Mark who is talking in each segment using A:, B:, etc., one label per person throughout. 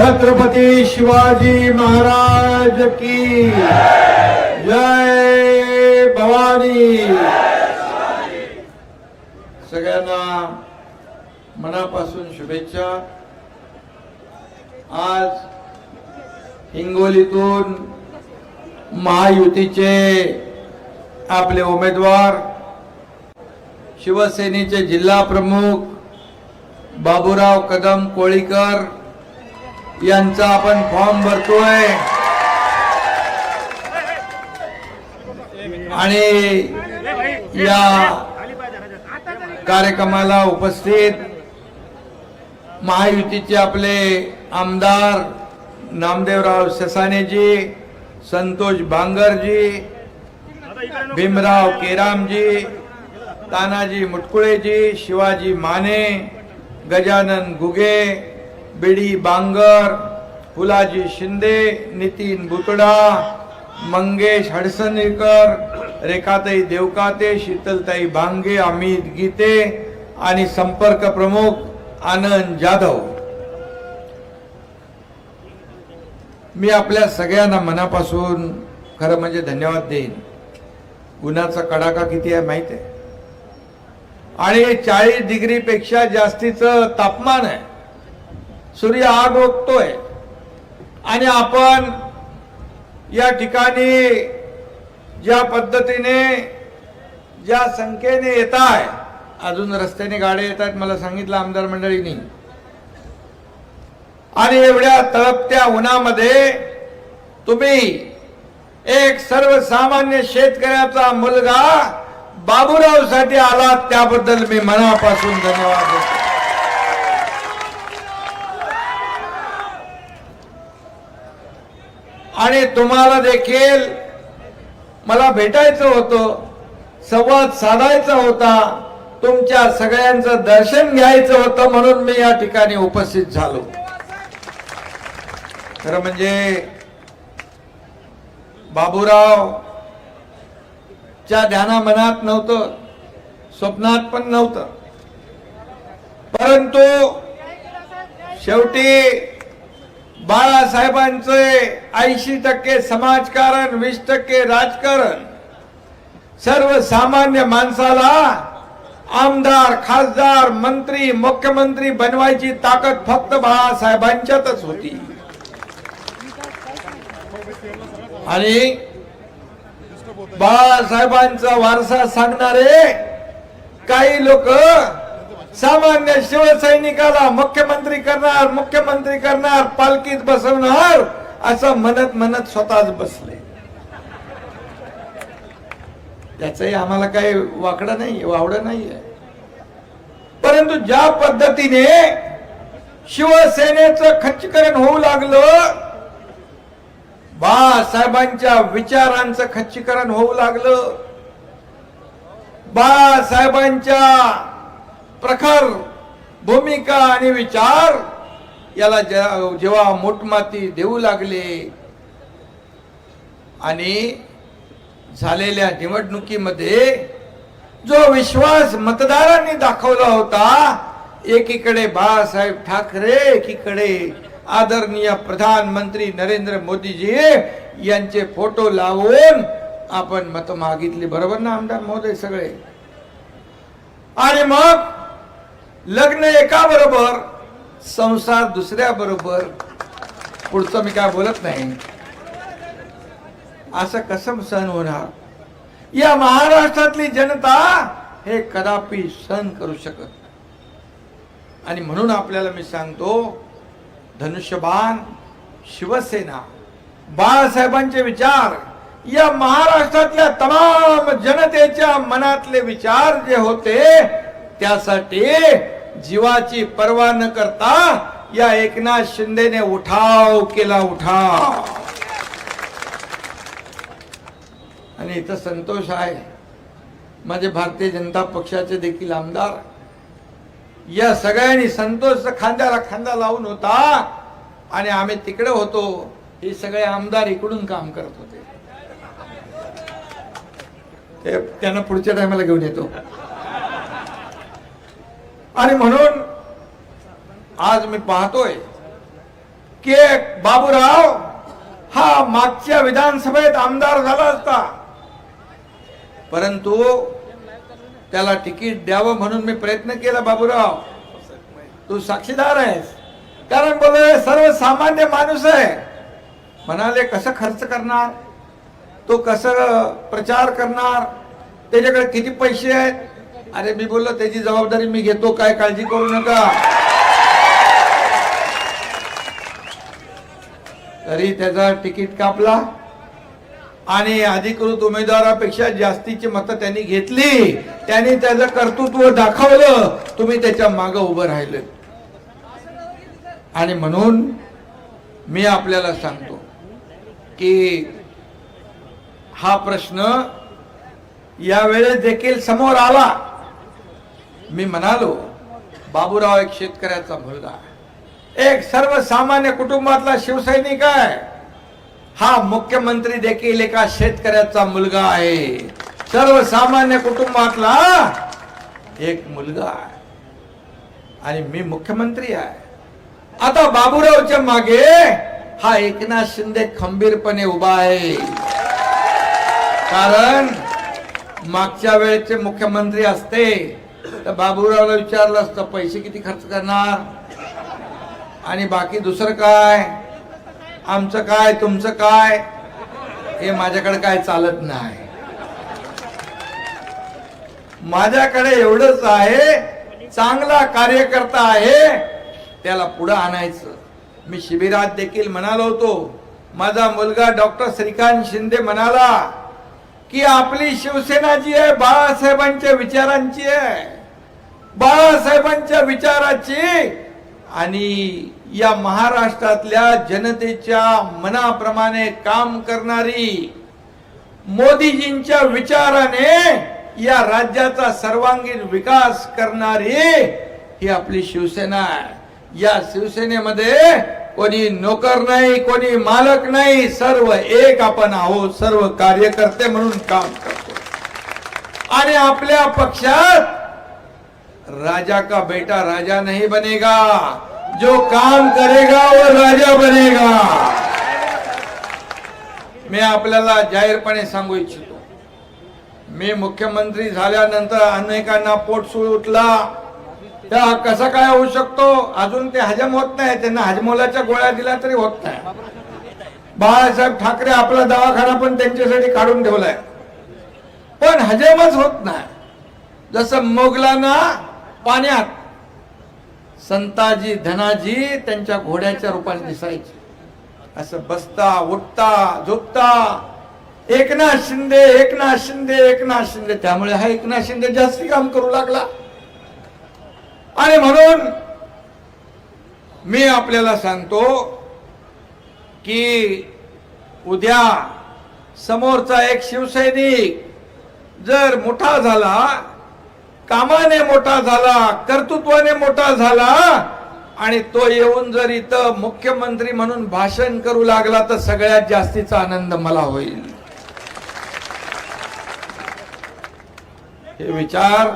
A: छत्रपती शिवाजी महाराज की जय भवानी. सगळ्यांना मनापासून शुभेच्छा. आज हिंगोलीतून महायुतीचे आपले उमेदवार शिवसेनेचे जिल्हा प्रमुख बाबूराव कदम कोळीकर यांचा आपण फॉर्म भरतोय. आणि या कार्यक्रमाला उपस्थित महायुतीचे आपले आमदार नामदेवराव ससानेजी संतोष भांगरजी भीमराव केरामजी तानाजी मुटकुळेजी शिवाजी माने गजानन गुगे बिडी बांगर फुलाजी शिंदे नितीन बुतडा मंगेश हडसणीकर रेखाताई देवकाते शीतलताई भांगे अमित गीते आणि संपर्क प्रमुख आनंद जाधव. मी आपल्या सगळ्यांना मनापासून खरं म्हणजे धन्यवाद देईन. उन्हाचा कडाका किती आहे माहीत आहे? आणि चाळीस डिग्री पेक्षा जास्तीचं तापमान आहे. सूर्य आग ओकतोय आणि आपण या ठिकाणी ज्या पद्धतीने ज्या संख्येने येत आहे अजून रस्त्याने गाड्या येत आहेत मला सांगितलं आमदार मंडळींनी. आणि एवढ्या तळपत्या उन्हामध्ये तुम्ही एक सर्वसामान्य शेतकऱ्याचा मुलगा बाबूरावसाठी आलात आला त्याबद्दल मी मनापासून धन्यवाद देतो. आणि तुम्हाला देखील मला भेटायचं होतं संवाद साधायचा होता तुमच्या सगळ्यांचं दर्शन घ्यायचं होतं म्हणून मी या ठिकाणी उपस्थित झालो. खरं म्हणजे बाबूराव च्या ध्याना मनात नव्हतं स्वप्नात पण नव्हतं. परंतु शेवटी बाळासाहेबांचे ऐंशी टक्के समाजकारण वीस टक्के राजकारण. सर्वसामान्य माणसाला आमदार खासदार मंत्री मुख्यमंत्री बनवायची ताकद फक्त बाळासाहेबांच्यातच होती. आणि बाळासाहेबांचा वारसा सांगणारे काही लोक सामान्य शिवसैनिकाला मुख्यमंत्री करणार मुख्यमंत्री करणार पालखीत बसवणार असं म्हणत म्हणत स्वतःच बसले. याचही आम्हाला काही वाकडं नाही वावडं नाहीये. परंतु ज्या पद्धतीने शिवसेनेचं खच्चीकरण होऊ लागलं बाळासाहेबांच्या विचारांचं खच्चीकरण होऊ लागलं. बाळासाहेबांच्या प्रखर भूमिका आणि विचार याला जेव्हा मोठमाती देऊ लागले आणि झालेल्या निवडणुकीमध्ये जो विश्वास मतदारांनी दाखवला होता एकीकडे बाळासाहेब ठाकरे एकीकडे आदरणीय प्रधानमंत्री नरेंद्र मोदीजी यांचे फोटो लावून आपण मत मागितली. बरोबर ना आमदार महोदय सगळे? आणि मग लग्न एका बरोबर संसार दुसऱ्या बरोबर. पुढचं मी काय बोलत नाही. असं कसं सहन होणार? या महाराष्ट्रातली जनता हे कदापि सहन करू शकत आणि म्हणून आपल्याला मी सांगतो धनुष्यबाण शिवसेना बाळासाहेबांचे विचार या महाराष्ट्रातल्या तमाम जनतेच्या मनातले विचार जे होते त्यासाठी जीवाची पर्वा न करता या एकनाथ शिंदेने उठाव केला उठाव. आणि इथं संतोष आहे. माझे भारतीय जनता पक्षाचे देखील आमदार. या सगळ्यांनी संतोष खांद्याला खांदा लावून होता आणि आम्ही तिकडे होतो. हे सगळे आमदार इकडून काम करत होते. ते त्यांना पुढच्या टायमाला घेऊन येतो. आणि म्हणून आज मी पाहतोय की बाबूराव हा मागच्या विधानसभेत आमदार झाला असता. परंतु त्याला तिकीट द्यावं म्हणून मी प्रयत्न केला बाबूराव. तू साक्षीदार आहेस. कारण बोलले सर्वसामान्य माणूस आहे. म्हणाले कसं खर्च करणार? तो कसं प्रचार करणार? त्याच्याकडे किती पैसे आहेत? अरे मी बोललो त्याची जबाबदारी मी घेतो काय काळजी करू नका. तरी त्याचा तिकीट कापला आणि अधिकृत उमेदवारापेक्षा जास्तीची मतं त्यांनी घेतली. त्यांनी त्याचं कर्तृत्व दाखवलं. तुम्ही त्याच्या मागं उभं राहिलं आणि म्हणून मी आपल्याला सांगतो की हा प्रश्न यावेळेस देखील समोर आला. मी म्हणालो बाबूराव एक शेतकऱ्याचा मुलगा आहे. एक सर्वसामान्य कुटुंबातला शिवसैनिक आहे. हा मुख्यमंत्री देखील एका शेतकऱ्याचा मुलगा आहे. सर्वसामान्य कुटुंबातला एक मुलगा आहे. आणि मी मुख्यमंत्री आहे. आता बाबूरावच्या मागे हा एकनाथ शिंदे खंबीरपणे उभा आहे. कारण मागच्या वेळेचे मुख्यमंत्री असते तर बाबूरावला विचारलं असतं पैसे किती खर्च करणार? आणि बाकी दुसरं काय? आमचं काय तुमचं काय? हे माझ्याकडे काय चालत नाही. माझ्याकडे एवढंच आहे चांगला कार्यकर्ता आहे. त्याला पुढं आणायचं. मी शिबिरात देखील म्हणालो होतो. माझा मुलगा डॉक्टर श्रीकांत शिंदे म्हणाला की आपली शिवसेना जी आहे बाळासाहेबांच्या विचारांची आहे. बाळासाहेबांच्या विचाराची आणि या महाराष्ट्रातल्या जनतेच्या मनाप्रमाणे काम करणारी मोदीजींच्या विचाराने या राज्याचा सर्वांगीण विकास करणारी ही आपली शिवसेना आहे. या शिवसेनेमध्ये कोणी नोकर नाही कोणी मालक नाही सर्व एक आपण आहोत सर्व कार्यकर्ते म्हणून काम करतो. आणि आपल्या पक्षात राजा का बेटा राजा नाही बनेगा जो काम करेगा वो राजा बनेगा. मी आपल्याला जाहीरपणे सांगू इच्छितो. मी मुख्यमंत्री झाल्यानंतर अनेकांना पोटसूळ उठला त्या कसा काय होऊ शकतो? अजून ते हजम होत नाही. त्यांना हजमोलाच्या गोळ्या दिल्या तरी होत नाही. बाळासाहेब ठाकरे आपला दवाखाना पण त्यांच्यासाठी काढून ठेवलाय. पण हजमच होत नाही. जसं मोगलांना पाण्यात संताजी धनाजी त्यांच्या घोड्याच्या रूपाने दिसायचे. असं बसता उठता झोपता. एकनाथ शिंदे एकनाथ शिंदे एकनाथ शिंदे. त्यामुळे हा एकनाथ शिंदे जास्ती काम करू लागला. आणि म्हणून मी आपल्याला सांगतो की उद्या समोरचा एक शिवसैनिक जर मोठा झाला कामाने मोठा झाला कर्तृत्वाने मोठा झाला आणि तो येऊन जर इथं मुख्यमंत्री म्हणून भाषण करू लागला तर सगळ्यात जास्तीचा आनंद मला होईल. हे विचार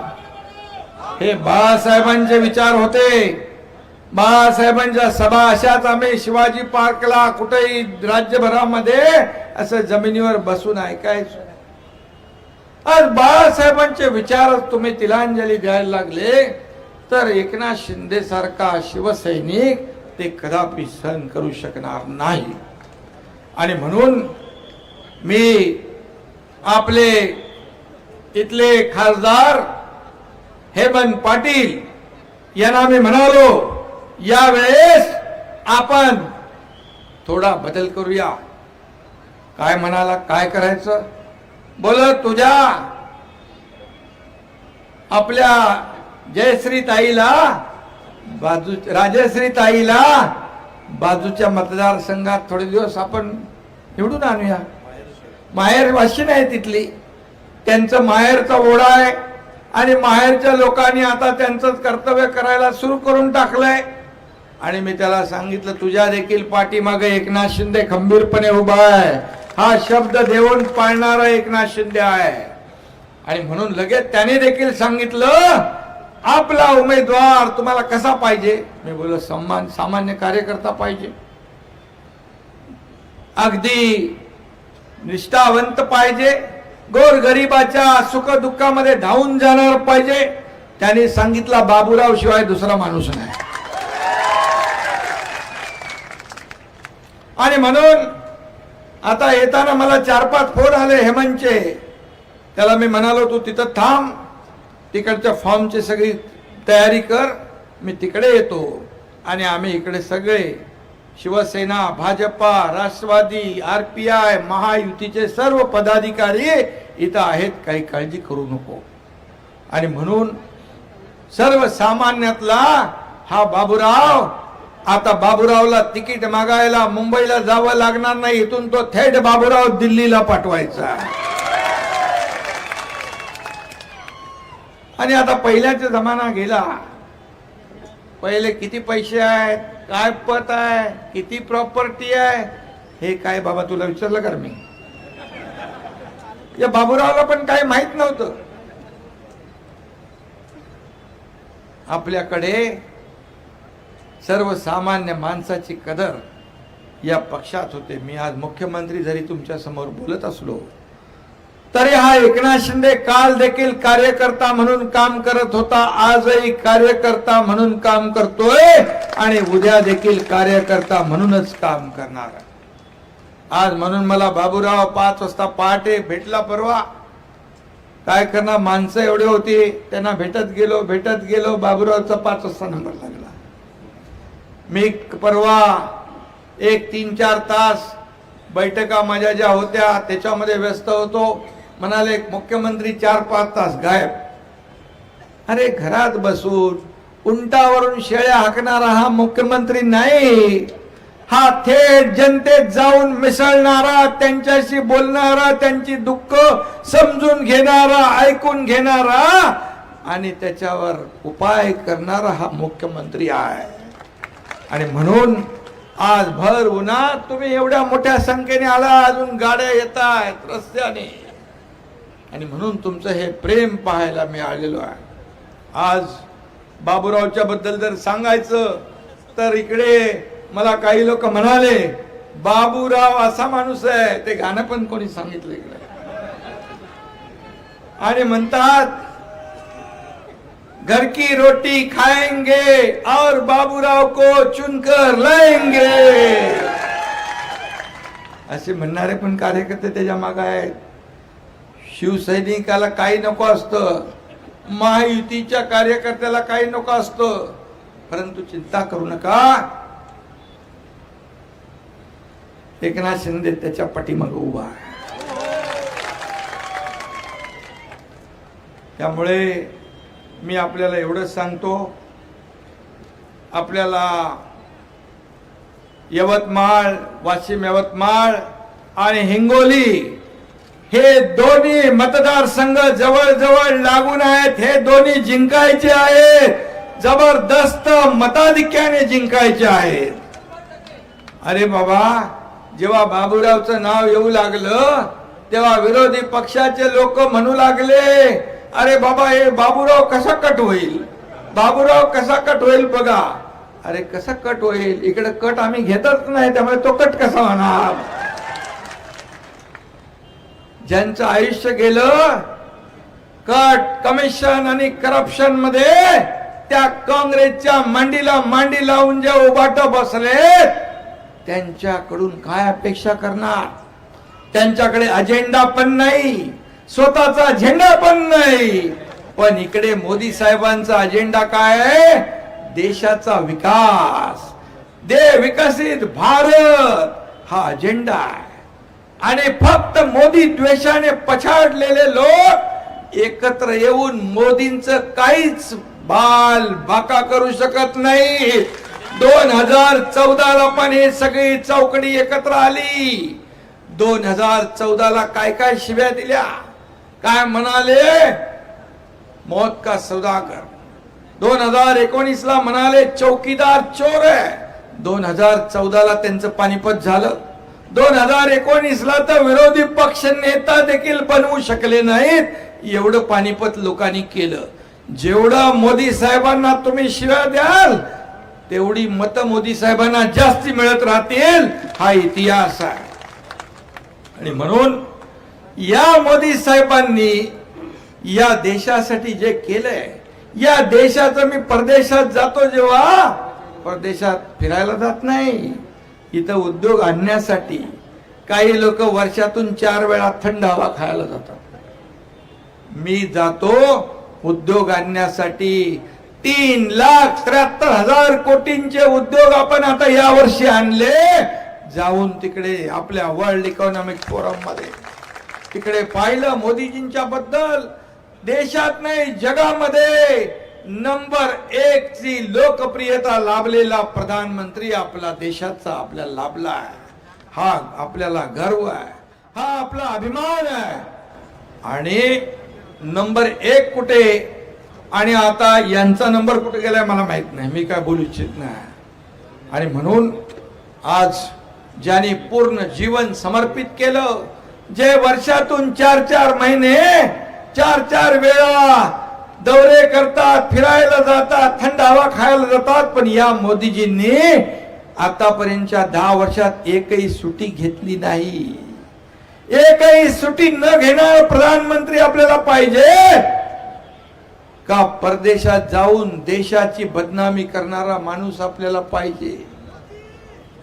A: हे बाळासाहेबांचे विचार होते. बाळासाहेबांच्या सभा अशाच आम्ही शिवाजी पार्कला कुठेही राज्यभरामध्ये असं जमिनीवर बसून ऐकायचो. आज बाळासाहेबांचे विचार तुम्ही तिलांजली द्यायला लागले तर एकनाथ शिंदे सारखा शिवसैनिक ते कदापि सहन करू शकणार नाही. आणि म्हणून मी आपले इथले खासदार हेमंत पाटील यांना मी म्हणालो यावेळेस आपण थोडा बदल करूया. काय म्हणाला काय करायचं? बोल तुझ्या आपल्या जयश्री ताईला बाजू राजश्री ताईला बाजूच्या मतदारसंघात थोडे दिवस आपण निवडून आणूया. माहेर वाशिन आहे तिथली. त्यांचं माहेरचा ओढा आहे. आणि माहेरच्या लोकांनी आता त्यांचंच कर्तव्य करायला सुरू करून टाकलंय. आणि मी त्याला सांगितलं तुझ्या देखील पाठीमागे एकनाथ शिंदे खंबीरपणे उभा आहे. हा शब्द देऊन पाळणारा एकनाथ शिंदे आहे. आणि म्हणून लगेच त्याने देखील सांगितलं आपला उमेदवार तुम्हाला कसा पाहिजे? मी बोललो सन्मान सामान्य कार्यकर्ता पाहिजे. अगदी निष्ठावंत पाहिजे. गोर गरिबाच्या सुख दुःखामध्ये धावून जाणार पाहिजे. त्यांनी सांगितला बाबूराव शिवाय दुसरा माणूस नाही. आणि म्हणून आता येताना मला चार पाच फोन आले हेमंतचे. त्याला मी म्हणालो तू तिथं थांब. तिकडच्या फॉर्मची सगळी तयारी कर. मी तिकडे येतो. आणि आम्ही इकडे सगळे Shiv Sena Bhajapa Rashtravadi R P I महायुतीचे सर्व पदाधिकारी इथं आहेत. काही काळजी करू नको. आणि म्हणून सर्वसामान्यातला हा बाबूराव आता बाबूरावला तिकीट मागायला मुंबईला जावं लागणार नाही इथून तो थेट बाबूराव दिल्लीला पाठवायचा. आणि आता पहिल्याचा जमाना गेला. पहिले किती पैसे आहेत? काय पत आहे? किती प्रॉपर्टी आहे? हे काय बाबा तुला विचारलं कर मी? या बाबूरावला पण काय माहीत नव्हतं. आपल्याकडे सर्वसामान्य माणसाची कदर या पक्षात होते. मी आज मुख्यमंत्री जरी तुमच्यासमोर बोलत असलो तरी हा एकनाथ शिंदे काल देखील कार्यकर्ता म्हणून काम करत होता. आजही कार्यकर्ता म्हणून काम करतोय आणि उद्या देखील कार्यकर्ता म्हणूनच काम करणार आज म्हणून मला बाबूराव पाच वाजता पहाटे भेटला परवा. काय करणार? माणसं एवढे होती त्यांना भेटत गेलो भेटत गेलो. बाबूरावचा पाच वाजता नंबर लागला. मी परवा एक तीन चार तास बैठका माझ्या ज्या होत्या त्याच्यामध्ये व्यस्त होतो. म्हणाले मुख्यमंत्री चार पाच तास गायब. अरे घरात बसून उंटावरून शेळ्या हाकणारा हा मुख्यमंत्री नाही. हा थेट जनतेत जाऊन मिसळणारा त्यांच्याशी बोलणारा त्यांची दुःख समजून घेणारा ऐकून घेणारा आणि त्याच्यावर उपाय करणारा हा मुख्यमंत्री आहे. आणि म्हणून आज भर उन्हात तुम्ही एवढ्या मोठ्या संख्येने आला अजून गाड्या येत आहेत रस्त्याने. आणि म्हणून तुमचं हे प्रेम पाहायला मी आलेलो आहे. आज बाबूरावच्या बद्दल जर सांगायचं तर इकडे मला काही लोक म्हणाले बाबूराव असा माणूस आहे. ते गाणं पण कोणी सांगितलं इकडे. आणि म्हणतात घर की रोटी खाएंगे और बाबूराव को चुनकर लाएंगे. असे म्हणणारे पण कार्यकर्ते त्याच्यामागे आहेत. शिवसैनिकाला काही नको असतं. महायुतीच्या कार्यकर्त्याला काही नको असतं. परंतु चिंता करू नका. एकनाथ शिंदे त्याच्या पाठीमाग उभा त्यामुळे मी आपल्याला एवढंच सांगतो. आपल्याला यवतमाळ वाशिम यवतमाळ आणि हिंगोली हे दोन्ही मतदारसंघ जवळ लागून आहेत. हे दोन्ही जिंकायचे आहेत. जबरदस्त मताधिक्याने जिंकायचे आहेत. अरे बाबा जेव्हा बाबूरावचं नाव येऊ लागलं तेव्हा विरोधी पक्षाचे लोक म्हणू लागले अरे बाबा हे बाबूराव कसा कट होईल? बाबूराव कसा कट होईल बघा. अरे कसा कट होईल? इकडे कट आम्ही घेतच नाही त्यामुळे तो कट कसा होणार? ज्यांचं आयुष्य गेलं कट कमिशन आणि करप्शनमध्ये त्या काँग्रेसच्या मांडीला मांडी लावून जे उभाट बसले त्यांच्याकडून काय अपेक्षा करणार? त्यांच्याकडे अजेंडा पण नाही स्वतःचा झेंडा पण नाही. पण इकडे मोदी साहेबांचा अजेंडा काय देशाचा विकास. दे विकसित भारत हा अजेंडा आहे. आणि फक्त मोदी द्वेषाने पछाडलेले लोक एकत्र येऊन मोदींच काहीच बाल बाका करू शकत नाही. दोन हजार चौदाला पण हे सगळी चौकडी एकत्र आली. दोन हजार चौदाला काय काय शिव्या दिल्या? काय म्हणाले? मौत का सौदागर? दोन हजार एकोणीस ला म्हणाले चौकीदार चोर आहे. दोन हजार चौदाला त्यांचं पानिपत झालं. दोन हजार एकोणीस ला तर विरोधी पक्ष नेता देखील बनवू शकले नाहीत. एवढं पानिपत लोकांनी केलं. जेवढं मोदी साहेबांना तुम्ही शिव्या द्याल तेवढी मत मोदी साहेबांना जास्ती मिळत राहतील हा इतिहास आहे. आणि म्हणून या मोदी साहेबांनी या देशासाठी जे केलंय या देशाचं मी परदेशात जातो जेव्हा परदेशात फिरायला जात नाही. इथं उद्योग आणण्यासाठी काही लोक वर्षातून चार वेळा थंड हवा खायला जातात. मी जातो उद्योग आणण्यासाठी. तीन लाख त्र्याहत्तर हजार कोटींचे उद्योग आपण आता या वर्षी आणले. जाऊन तिकडे आपल्या वर्ल्ड इकॉनॉमिक फोरममध्ये. तिकडे पाहिलं मोदीजींच्या बद्दल. देशात नाही जगामध्ये. नंबर एक ची लोकप्रियता लाभलेला प्रधानमंत्री आपला देशाचा आपल्याला लाभला आहे. हा आपल्याला गर्व आहे. हा आपला अभिमान आहे. आणि नंबर एक कुठे? आणि आता यांचा नंबर कुठे गेलाय मला माहीत नाही. मी काय बोलू इच्छित नाही. आणि म्हणून आज ज्यांनी पूर्ण जीवन समर्पित केलं जे वर्षातून चार चार महिने चार चार वेळा दौरे करतात फिरायला जातात थंड हवा खायला जातात पण या मोदीजींनी आतापर्यंतच्या दहा वर्षात एकही सुटी घेतली नाही. एकही सुटी न घेणार प्रधानमंत्री आपल्याला पाहिजे. का परदेशात जाऊन देशाची बदनामी करणारा माणूस आपल्याला पाहिजे?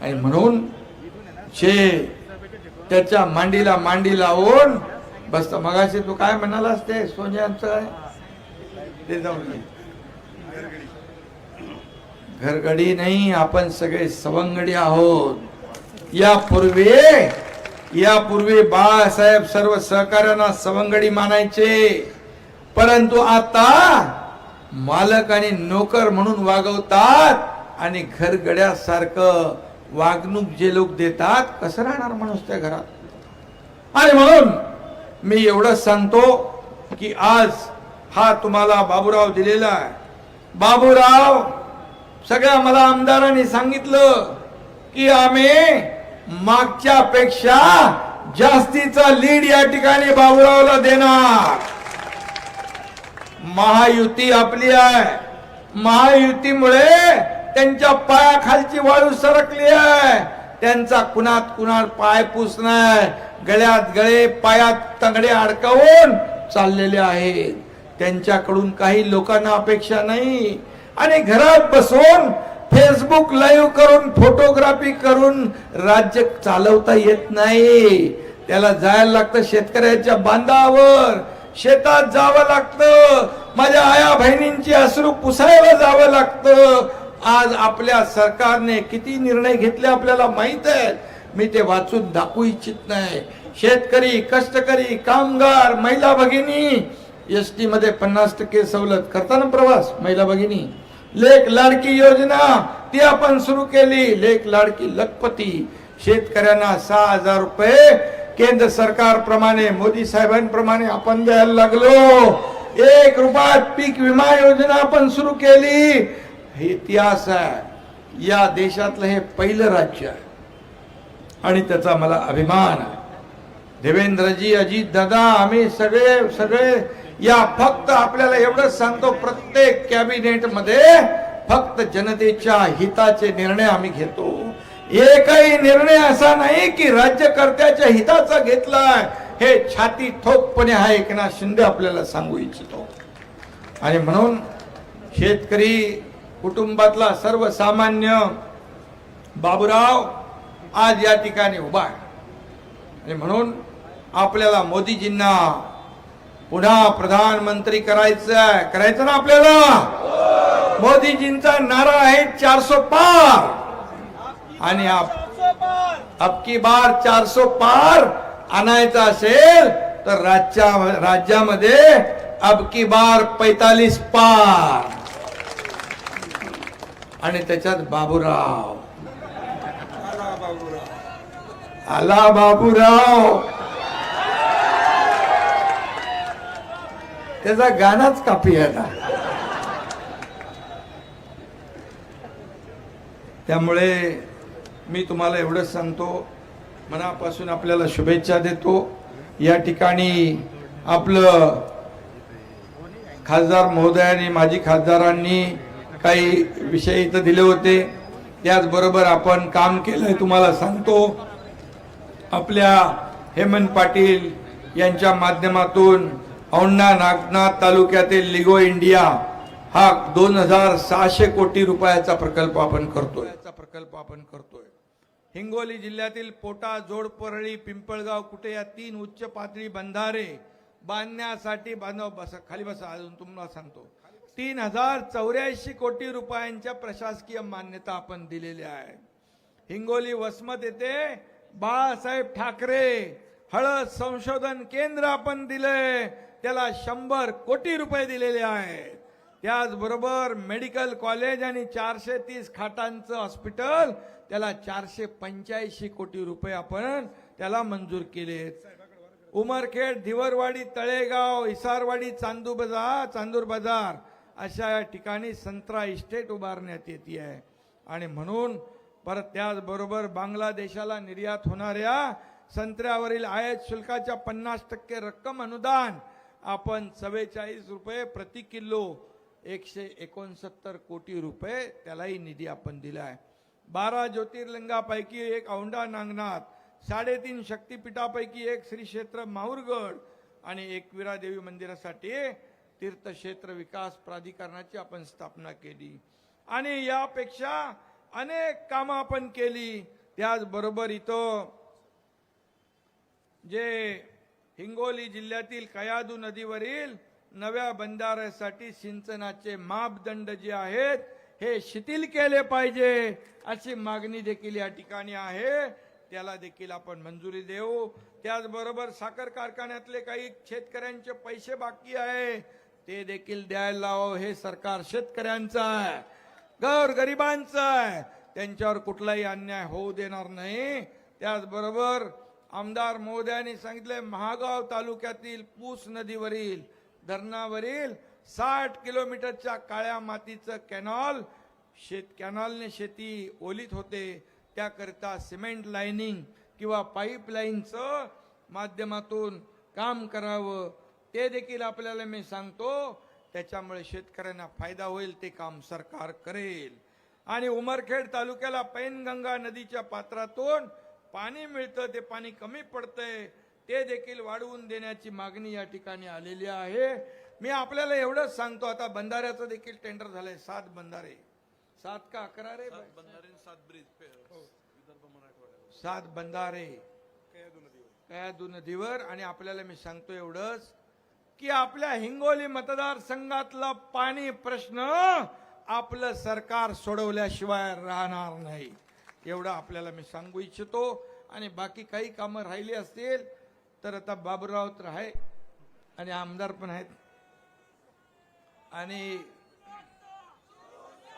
A: आणि म्हणून जे त्याच्या मांडीला मांडी लावून बस मगाशी तू काय म्हणालास ते सोन्याचं ते जाऊन घरगडी नाही आपण सगळे सवंगडी आहोत. यापूर्वी यापूर्वी बाळासाहेब सर्व सहकार्यांना सवंगडी मानायचे. परंतु आता मालक आणि नोकर म्हणून वागवतात आणि घरगड्यासारखं वागणूक जे लोक देतात कसं राहणार माणूस त्या घरात? आणि म्हणून मी एवढं सांगतो की आज हा तुम्हाला बाबूराव दिलेला आहे. बाबूराव सगळ्या मला आमदारांनी सांगितलं की आम्ही मागच्या पेक्षा जास्तीचा लीड या ठिकाणी बाबूरावला देणार. महायुती आपली आहे. महायुतीमुळे त्यांच्या पायाखालची वाळू सरकली आहे. त्यांचा कुणात कुणात पाय पुस नाही गळ्यात गळे पायात तंगडे अडकवून चाललेले आहेत. त्यांच्याकडून काही लोकांना अपेक्षा नाही. आणि घरात बसून फेसबुक लाईव्ह करून फोटोग्राफी करून राज्य चालवता येत नाही. त्याला जायला लागतं शेतकऱ्याच्या बांधावर. शेतात जावं लागतं. माझ्या आया बहिणींची अश्रू पुसायला जावं लागतं. आज आपल्या सरकारने किती निर्णय घेतले आपल्याला माहीत आहे? मी ते वाचून दाखवू इच्छित नाही. शेतकरी कष्टकरी कामगार महिला भगिनी एस टी मध्ये पन्नास टक्के सवलत. करताना प्रवास महिला भगिनी. लेख लाडकी योजना ती आपण सुरू केली. लेख लाडकी लखपती. शेतकऱ्यांना सहा हजार रुपये. केंद्र सरकार प्रमाणे मोदी साहेबांप्रमाणे आपण द्यायला लागलो. एक रुपयात पीक विमा योजना आपण सुरू केली. हे इतिहास आहे. या देशातलं हे पहिलं राज्य आहे. आणि त्याचा मला अभिमान आहे. देवेंद्रजी अजित दादा आम्ही सगळे सगळे या फक्त आपल्याला एवढंच सांगतो प्रत्येक कॅबिनेटमध्ये फक्त जनतेच्या हिताचे निर्णय आम्ही घेतो. एकही निर्णय असा नाही की राज्यकर्त्याच्या हिताचा घेतलाय. हे छाती ठोकपणे हा एकनाथ शिंदे आपल्याला सांगू इच्छितो. आणि म्हणून शेतकरी कुटुंबातला सर्वसामान्य बाबूराव आज या ठिकाणी उभा आहे. आणि म्हणून आपल्याला मोदीजींना पुन्हा प्रधानमंत्री करायचं करायचं ना आपल्याला? मोदीजींचा नारा आहे चारसो पार. आणि अबकी बार चारसो पार आणायचा असेल तर राज्या राज्यामध्ये अबकी बार पैतालीस पार. आणि त्याच्यात बाबूराव. आला बाबूराव. त्याचा गाणाच कापी आता. त्यामुळे मी तुम्हाला एवढंच सांगतो मनापासून आपल्याला शुभेच्छा देतो. या ठिकाणी आपलं खासदार महोदयाने माजी खासदारांनी काही विषय इथं दिले होते. त्याचबरोबर आपण काम केलंय तुम्हाला सांगतो. आपल्या हेमंत पाटील यांच्या माध्यमातून औंढा नागनाथ तालुक्यातील लिगो इंडिया हा दोन हजार सहाशे कोटी रुपयाचा प्रकल्प आपण करतोय. प्रकल्प आपण करतोय. हिंगोली जिल्ह्यातील पोटा जोडपरळी पिंपळगाव कुठे या तीन उच्च पातळी बंधारे बांधण्यासाठी बांधव बसा खाली बसा अजून तुम्हाला सांगतो. तीन हजार चौऱ्याऐंशी कोटी रुपयांच्या प्रशासकीय मान्यता आपण दिलेल्या आहे हिंगोली वसमत येथे बाळासाहेब ठाकरे हळद संशोधन केंद्र आपण दिले त्याला शंभर कोटी रुपये दिलेले आहेत. त्याचबरोबर मेडिकल कॉलेज आणि चारशे तीस खाटांचं हॉस्पिटल त्याला चारशे पंच्याऐंशी कोटी रुपये आपण त्याला मंजूर केलेत. उमरखेड धिवरवाडी तळेगाव इसारवाडी चांदू बाजार चांदूर बाजार अशा या ठिकाणी संत्रा इस्टेट उभारण्यात येते आहे आणि म्हणून परत त्याचबरोबर बांगलादेशाला निर्यात होणाऱ्या संत्र्यावरील आयात शुल्काच्या पन्नास टक्के रक्कम अनुदान आपण चव्वेचाळीस रुपये प्रति किलो एकशे एकोणसत्तर कोटी रुपये त्यालाही निधी आपण दिला आहे बारा ज्योतिर्लिंगापैकी एक औंढा नागनाथ साडेतीन शक्तिपीठापैकी एक श्री क्षेत्र माहूरगड आणि एकविरा देवी मंदिरासाठी तीर्थक्षेत्र विकास प्राधिकरणाची आपण स्थापना केली. आणि यापेक्षा अनेक कामं आपण केली. त्याचबरोबर इथं जे हिंगोली जिल्ह्यातील कयादू नदीवरील नव्या बंधाऱ्यासाठी सिंचनाचे मापदंड जे आहेत हे शिथिल केले पाहिजे अशी मागणी देखील या ठिकाणी आहे. त्याला देखील आपण मंजुरी देऊ. त्याचबरोबर साखर कारखान्यातले काही शेतकऱ्यांचे पैसे बाकी आहे. ते देखील द्यायला लावावं हे सरकार शेतकऱ्यांचं आहे. गौर गरिबांचं आहे. त्यांच्यावर कुठलाही अन्याय होऊ देणार नाही. त्याचबरोबर आमदार मोदयांनी सांगितले महागाव तालुक्यातील पूस नदीवरील धरणावरील साठ किलोमीटरच्या काळ्या मातीचं कॅनॉल शेत कॅनॉलने शेती ओलीत होते. त्याकरिता सिमेंट लाईनिंग किंवा पाईपलाईनचं माध्यमातून काम करावं. ते देखील आपल्याला मी सांगतो. त्याच्यामुळे शेतकऱ्यांना फायदा होईल ते काम सरकार करेल. आणि उमरखेड तालुक्याला पैनगंगा नदीच्या पात्रातून पाणी मिळतं ते पाणी कमी पडतंय ते देखील वाढवून देण्याची मागणी या ठिकाणी आलेली आहे. मी आपल्याला एवढंच सांगतो आता बंधाऱ्याचं देखील टेंडर झालंय सात बंधारे. सात का अकरा रे? सात बंधारे कयादू नदीवर आणि आपल्याला मी सांगतो एवढंच की आपल्या हिंगोली मतदारसंघातला पाणी प्रश्न आपलं सरकार सोडवल्याशिवाय राहणार नाही. एवढं आपल्याला मी सांगू इच्छितो. आणि बाकी काही कामं राहिली असतील तर आता बाबूराव तर आहे आणि आमदार पण आहेत. आणि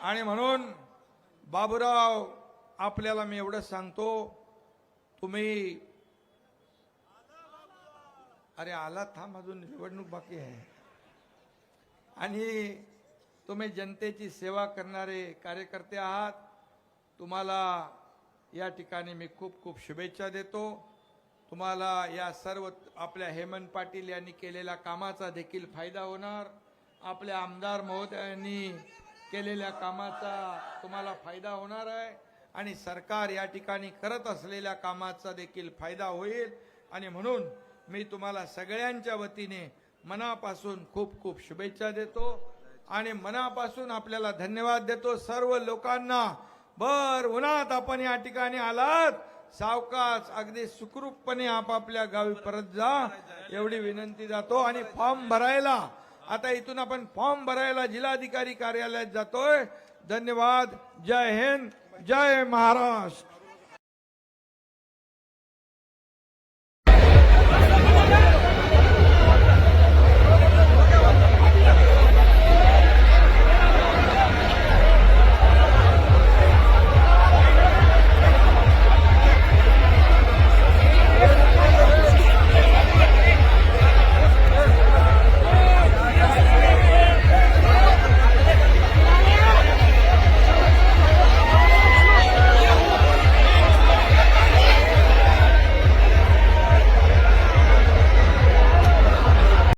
A: आणि म्हणून बाबूराव आपल्याला मी एवढं सांगतो तुम्ही अरे आला थांब अजून निवडणूक बाकी आहे. आणि तुम्ही जनतेची सेवा करणारे कार्यकर्ते आहात. तुम्हाला या ठिकाणी मी खूप खूप शुभेच्छा देतो. तुम्हाला या सर्व आपल्या हेमंत पाटील यांनी केलेल्या कामाचा देखील फायदा होणार. आपल्या आमदार महोदयांनी केलेल्या कामाचा तुम्हाला फायदा होणार आहे. आणि सरकार या ठिकाणी करत असलेल्या कामाचा देखील फायदा होईल. आणि म्हणून मी तुम्हाला सगळ्यांच्या वतीने मनापासून खूप खूप शुभेच्छा देतो. आणि मनापासून आपल्याला धन्यवाद देतो. सर्व लोकांना बर उन्हात आपण या ठिकाणी आलात. सावकाश अगदी सुखरूपपणे आपापल्या गावी परत जा. एवढी विनंती जातो आणि फॉर्म भरायला. आता इथून आपण फॉर्म भरायला जिल्हाधिकारी कार्यालयात जातोय. धन्यवाद. जय हिंद. जय महाराष्ट्र.